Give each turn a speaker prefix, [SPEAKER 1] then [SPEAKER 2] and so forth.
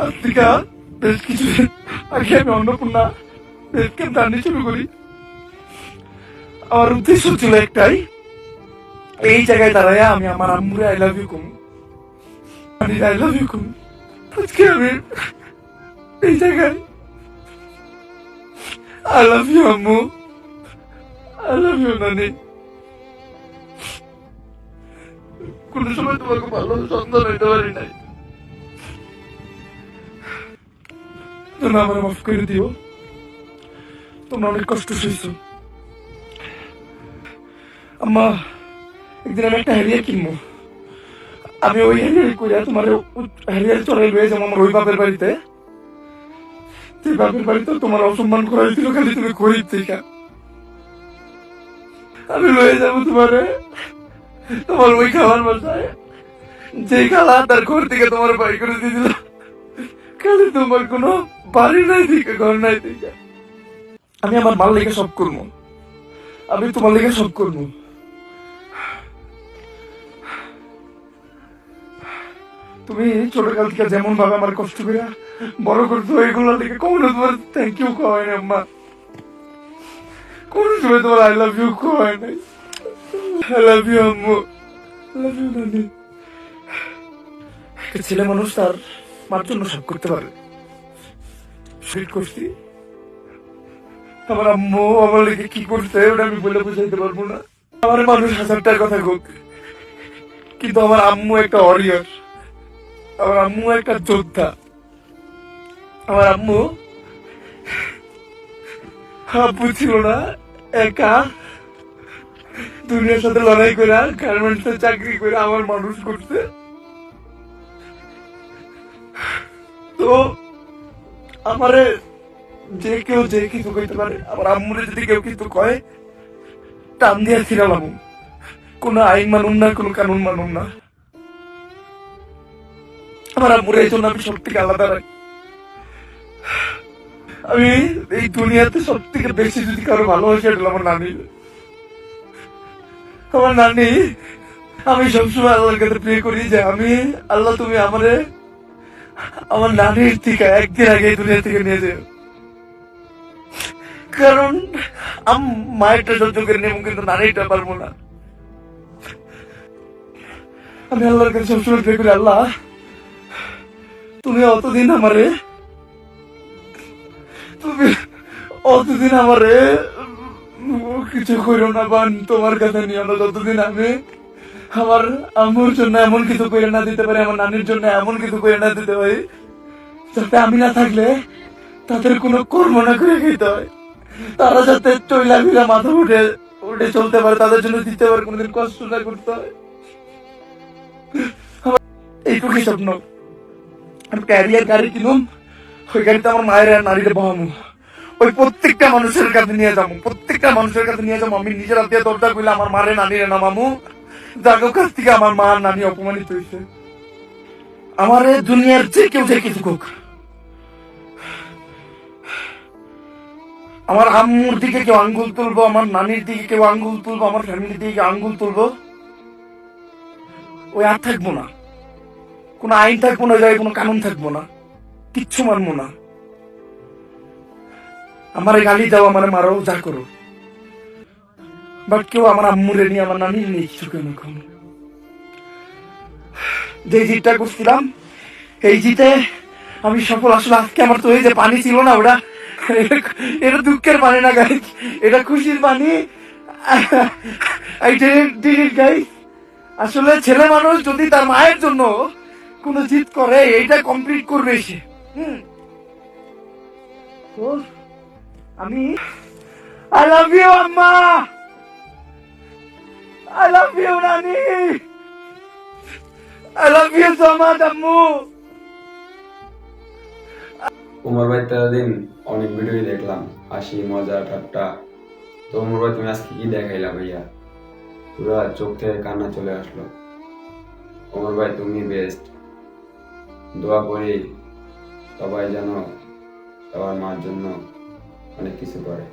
[SPEAKER 1] Africa, বেশ কিছু আগে আমি অন্নপূর্ণা ক্যাম্প জার্নি শুরু করি। আমার উদ্দেশ্য ছিল একটাই, এই জায়গায় দাঁড়ায় আমি আমার আম্মুরে আই লাভ ইউ কম। আমি আই লাভ ইউ কম। আজকে আমি এই জায়গায় আই লাভ ইউ আম্মু। আই লাভ ইউ নানি। কোন সময় তোমাকে ভালো সন্তান হইতে পারি নাই। তোমরা আমার মাফ করে দিও। তোমরা অনেক কষ্ট সইছো। আম্মা, একদিন আমি একটা হ্যারিয়ার কিনবো। আমি ওই হ্যারিয়ার কইরা তোমার হ্যারিয়ার চড়াই লয়ে যাব আমার ওই বাপের বাড়িতে। সেই বাপের বাড়িতে তোমার অসম্মান করা হয়েছিল খালি তুমি গরিব থেকে আমি লয়ে যাব তোমারে। তোমার ওই খাবার বাসায়। যে খালা তার ঘর থেকে তোমার বাড়ি করে দিয়ে দিল খালি তোমার কোনো বাড়ি নাই দিকে ঘর নাই দিকে আমি আমার মাল লেগে সব করব। আমি তোমার লেগে সব করব। তুমি ছোটকাল থেকে যেমন ভাবে আমার কষ্ট করে বড় করছ, এগুলোর লেগে কোনো তোমার থ্যাংক ইউ কয় না আম্মা। কোন সময় তোমার আই লাভ ইউ কয় নাই। আই লাভ ইউ আম্মু। লাভ ইউ নানি ছেলে মানুষ তার মার জন্য সব করতে পারে সুইট করছি আমার আম্মু আমার লেগে কি করছে ওটা আমি বলে বুঝাইতে পারব না। আমার মানুষ হাজারটার কথা হোক কিন্তু আমার আম্মু একটা অরিয়ার আমার আম্মু একটা যোদ্ধা। আমার আম্মু আব্বু ছিল না একা। দুনিয়ার সাথে লড়াই করে গার্মেন্টস চাকরি করে আমার মানুষ করছে। তো যে কেউ যে কিছু কইতে পারে, আমার আম্মুরে যদি কেউ কিছু কয়, টান দিয়া ছিলাম কোন আইন মানুন না, কোন কানুন মানুন না। আমার আম্মুরে এই জন্য আমি সব থেকে আলাদা রাখি। আমি এই দুনিয়াতে সব থেকে বেশি যদি কারও ভালোবাসি, এটা আমার নানি। আমার নানি, আমি সবসময় আল্লাহর কাছে প্রে করি যে, আমি, আল্লাহ, তুমি আমারে আমার নানির থেকে একদিন আগে দুনিয়া থেকে নিয়ে যাও। কারণ, আম মায়েরটা সহ্য করে নেব, কিন্তু নানিটা পারব না। আমি আল্লাহর কাছে সবসময় প্রে আল্লাহ, তুমি অতদিন আমারে, তুমি অতদিন আমারে কিছু করো না, বান, তোমার কাছে নিও না, যতদিন আমি আমার আম্মুর জন্য এমন কিছু করে না দিতে পারি, আমার নানির জন্য এমন কিছু করে না দিতে পারি, যাতে আমি না থাকলে তাদের কোনো কর্ম না করে খেতে হয়। তারা যাতে চইলা ফিরা মাথা উঠে উঠে চলতে পারে, তাদের জন্য দিতে পারে, কোনোদিন কষ্ট না করতে হয়। এইটুকুই স্বপ্ন। আমি ক্যারিয়ার গাড়ি কিনুম, ওই গাড়িতে আমার মায়ের আর নারীরে বহামু। ওই প্রত্যেকটা মানুষের কাছে নিয়ে যাব, প্রত্যেকটা মানুষের কাছে নিয়ে যাব। আমি নিজের হাতে দরজা কইলে আমার মারে নানিরে নামামু যার কাছ থেকে আমার মা নানি অপমানিত হয়েছে। আমার দুনিয়ার যে কেউ যে কিছু হোক আমার আম্মুর দিকে কেউ আঙ্গুল তুলবো, আমার নানির দিকে কেউ আঙ্গুল তুলবো, আমার ফ্যামিলির দিকে আঙ্গুল তুলবো, ওই আর থাকব না। কোনো আইন থাকব না জায়গায় কোনো কানুন থাকব না, কিচ্ছু মানবো না। আমার গালি দাও, আমার মারো, যা করো। বাট কেউ আমার আম্মুরে নিয়ে আমার নানির নিয়ে কিছু কেন এখন যে জিতটা করছিলাম, এই জিতে আমি সফল। আসলে আজকে আমার তো এই যে পানি ছিল না ওটা, এটা দুঃখের পানি না গাই এটা খুশির পানি। Did আসলে ছেলে মানুষ যদি তার মায়ের জন্য কোনো জিত করে, এইটা কমপ্লিট করবে সে। হুম। আমি আই লাভ ইউ আম্মা। আই লাভ ইউ নানি I love you so much আম্মু
[SPEAKER 2] উমর ভাই তেরোদিন অনেক ভিডিওই দেখলাম। হাসি, মজা, ঠাট্টা। তো উমর ভাই, তুমি আজকে কি দেখাইলা ভাইয়া? পুরো চোখ থেকে কান্না চলে আসলো। উমর ভাই, তুমি বেস্ট দোয়া করি সবাই যেন সবার মার জন্য অনেক কিছু করে।